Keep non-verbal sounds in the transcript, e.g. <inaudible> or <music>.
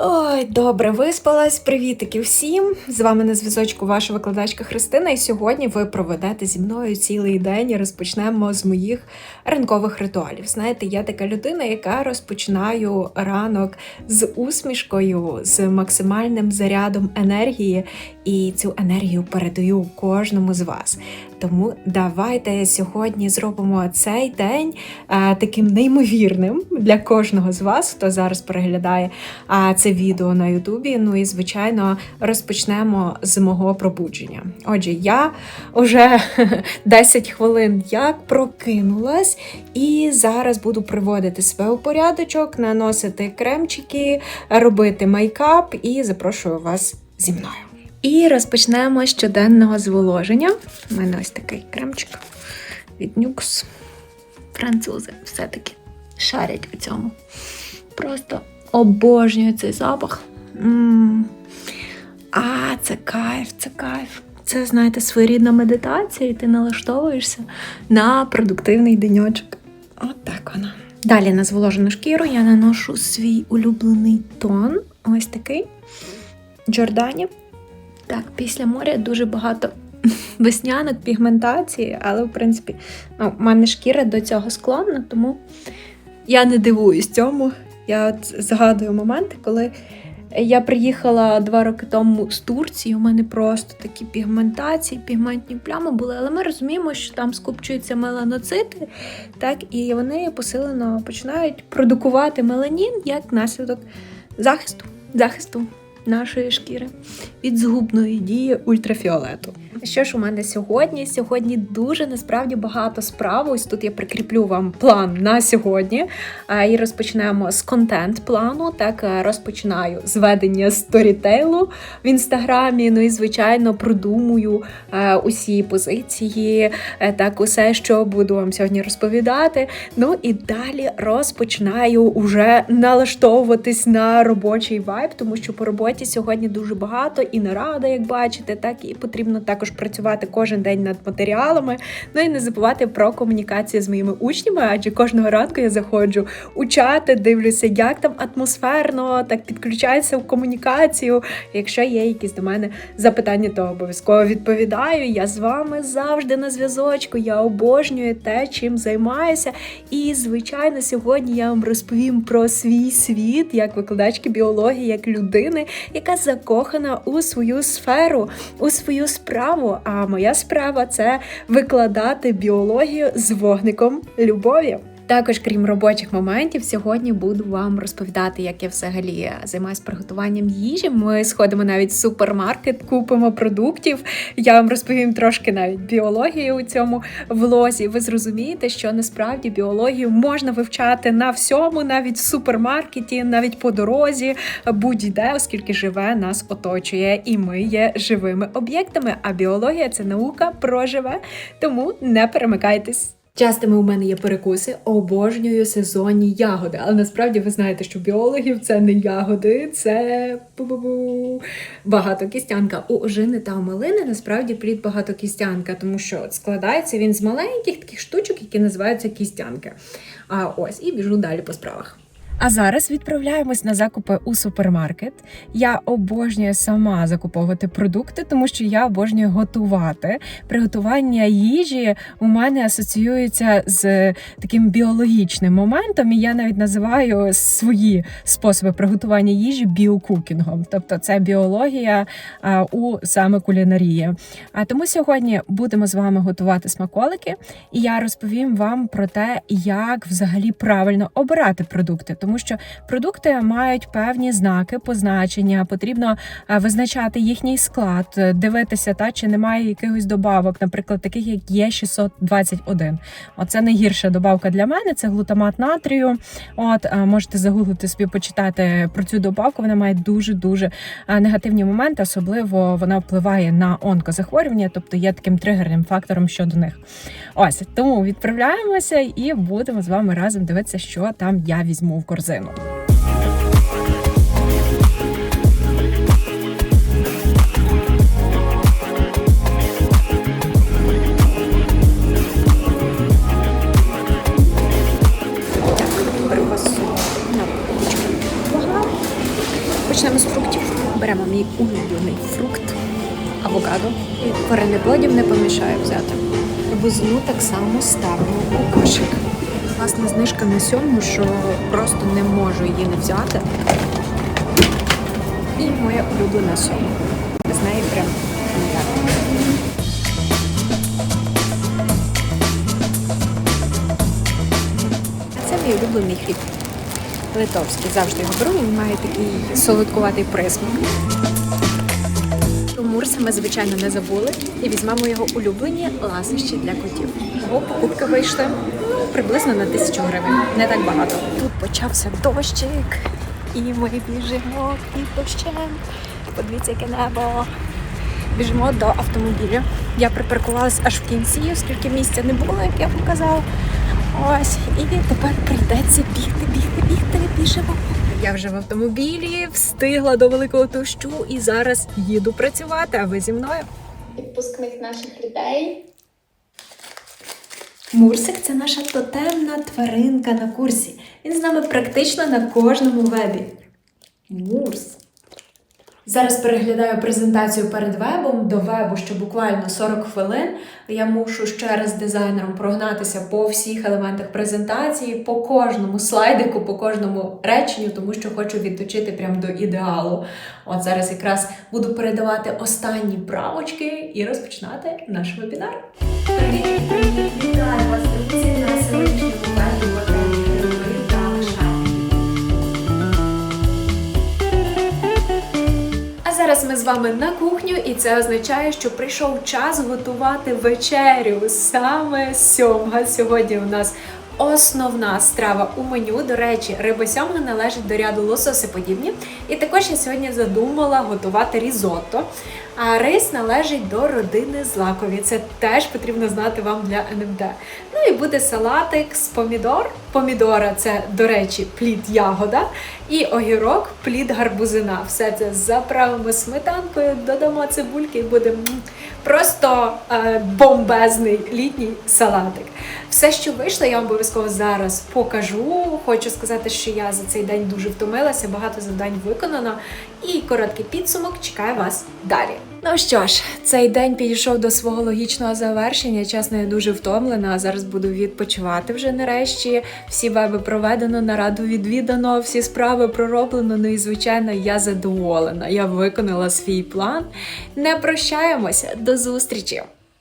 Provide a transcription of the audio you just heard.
Ой, добре, виспалась. Привітики всім! З вами на зв'язочку ваша викладачка Христина. І сьогодні ви проведете зі мною цілий день і розпочнемо з моїх ранкових ритуалів. Знаєте, я така людина, яка розпочинаю ранок з усмішкою, з максимальним зарядом енергії, і цю енергію передаю кожному з вас. Тому давайте сьогодні зробимо цей день е, таким неймовірним для кожного з вас, хто зараз переглядає це відео на Ютубі. Ну і звичайно розпочнемо з мого пробудження. Отже, я вже 10 <laughs> хвилин як прокинулась, і зараз буду приводити себе у порядочок, наносити кремчики, робити мейкап і запрошую вас зі мною. І розпочнемо з щоденного зволоження. У мене ось такий кремчик від Нюкс. Французи все-таки шарять у цьому. Просто обожнюю цей запах. м А, це кайф, це кайф. Це, знаєте, своєрідна медитація, і ти налаштовуєшся на продуктивний деньочок. От так вона. Далі на зволожену шкіру я наношу свій улюблений тон. Ось такий. Джордані. Так, після моря дуже багато <laughs> веснянок, пігментації, але, в принципі, ну, в мене шкіра до цього склонна, тому я не дивуюсь цьому. Я от згадую моменти, коли я приїхала два роки тому з Турції. У мене просто такі пігментації, пігментні плями були, але ми розуміємо, що там скупчуються меланоцити, так, і вони посилено починають продукувати меланін як наслідок захисту, захисту нашої шкіри від згубної дії ультрафіолету. Що ж у мене сьогодні? Сьогодні дуже насправді багато справ. Ось тут я прикріплю вам план на сьогодні. І розпочнемо з контент-плану. Так е, розпочинаю з ведення сторітейлу в інстаграмі. Ну і звичайно продумую е, усі позиції, е, так усе, що буду вам сьогодні розповідати. Ну і далі розпочинаю уже налаштовуватись на робочий вайб, тому що по роботі сьогодні дуже багато і нарада, як бачите, так і потрібно також працювати кожен день над матеріалами. Ну і не забувати про комунікацію з моїми учнями, адже кожного ранку я заходжу у чати, дивлюся, як там атмосферно, так підключаюся в комунікацію. Якщо є якісь до мене запитання, то обов'язково відповідаю. Я з вами завжди на зв'язочку. Я обожнюю те, чим займаюся. І, звичайно, сьогодні я вам розповім про свій світ як викладачки біології, як людини, яка закохана у свою сферу, у свою справу. А моя справа це викладати біологію з вогником любові. Також, крім робочих моментів, сьогодні буду вам розповідати, як я взагалі займаюся приготуванням їжі. Ми сходимо навіть в супермаркет, купимо продуктів. Я вам розповім трошки навіть біології у цьому влозі. Ви зрозумієте, що насправді біологію можна вивчати на всьому, навіть в супермаркеті, навіть по дорозі, будь-де, оскільки живе нас оточує, і ми є живими об'єктами. А біологія це наука про живе, тому не перемикайтесь. Частими у мене є перекуси, обожнюю сезонні ягоди. Але насправді ви знаєте, що біологів це не ягоди, це бу-бу-бу, багатокістянка. У ожини та у малини насправді плід багатокістянка, тому що складається він з маленьких таких штучок, які називаються кістянки. А ось і біжу далі по справах. А зараз відправляємось на закупи у супермаркет. Я обожнюю сама закуповувати продукти, тому що я обожнюю готувати. Приготування їжі у мене асоціюється з таким біологічним моментом, і я навіть називаю свої способи приготування їжі біокукінгом, тобто це біологія у саме кулінарії. А тому сьогодні будемо з вами готувати смаколики, і я розповім вам про те, як взагалі правильно обирати продукти тому що продукти мають певні знаки, позначення. Потрібно е, визначати їхній склад, е, дивитися, та чи немає якихось добавок, наприклад, таких як є 621. Оце найгірша добавка для мене. Це глутамат натрію. От е, можете загуглити собі, почитати про цю добавку. Вона має дуже дуже негативні моменти, особливо вона впливає на онкозахворювання, тобто є таким тригерним фактором щодо них. Ось тому відправляємося і будемо з вами разом дивитися, що там я візьму в корзину. Почнемо з фруктів. Беремо мій улюблений фрукт, авокадо. І коренеплодів не помішає взяти. Бузину так само ставимо у кошик. Власна знижка на сьому, що просто не можу її не взяти. І моя улюблена сома. З неї прям ніяк. Це мій улюблений хліб. Литовський. Завжди його беру, він має такий солодкуватий присмак. Мурса ми, звичайно, не забули і візьмемо його улюблені ласощі для котів. Його покупки вийшли ну, приблизно на тисячу гривень. Не так багато. Тут почався дощик, і ми біжимо під дощем. Подивіться, яке небо. Біжимо до автомобіля. Я припаркувалась аж в кінці, оскільки місця не було, як я вам казала. Ось, і тепер прийдеться бігти, бігти, бігти, біжимо. Я вже в автомобілі, встигла до великого дощу і зараз їду працювати. А ви зі мною? відпускник наших людей. Мурсик це наша тотемна тваринка на курсі. Він з нами практично на кожному вебі. Мурс. Зараз переглядаю презентацію перед вебом до вебу, що буквально 40 хвилин. Я мушу ще раз дизайнером прогнатися по всіх елементах презентації, по кожному слайдику, по кожному реченню, тому що хочу відточити прям до ідеалу. От зараз якраз буду передавати останні правочки і розпочинати наш вебінар. Вітаю вас, на сьогоднішньому вебі зараз ми з вами на кухню, і це означає, що прийшов час готувати вечерю. Саме сьомга. Сьогодні у нас основна страва у меню. До речі, риба сьомга належить до ряду лососиподібні. І також я сьогодні задумала готувати різотто. А рис належить до родини злакові. Це теж потрібно знати вам для НМД. Ну і буде салатик з помідор. Помідора це, до речі, плід ягода. І огірок, плід гарбузина. Все це заправимо сметанкою, додамо цибульки і буде просто е, бомбезний літній салатик. Все, що вийшло, я вам обов'язково зараз покажу. Хочу сказати, що я за цей день дуже втомилася, багато завдань виконано. І короткий підсумок чекає вас далі. Ну що ж, цей день підійшов до свого логічного завершення. Чесно, я дуже втомлена. А зараз буду відпочивати вже нарешті. Всі веби проведено, нараду відвідано, всі справи пророблено. Ну і звичайно, я задоволена. Я виконала свій план. Не прощаємося. До зустрічі!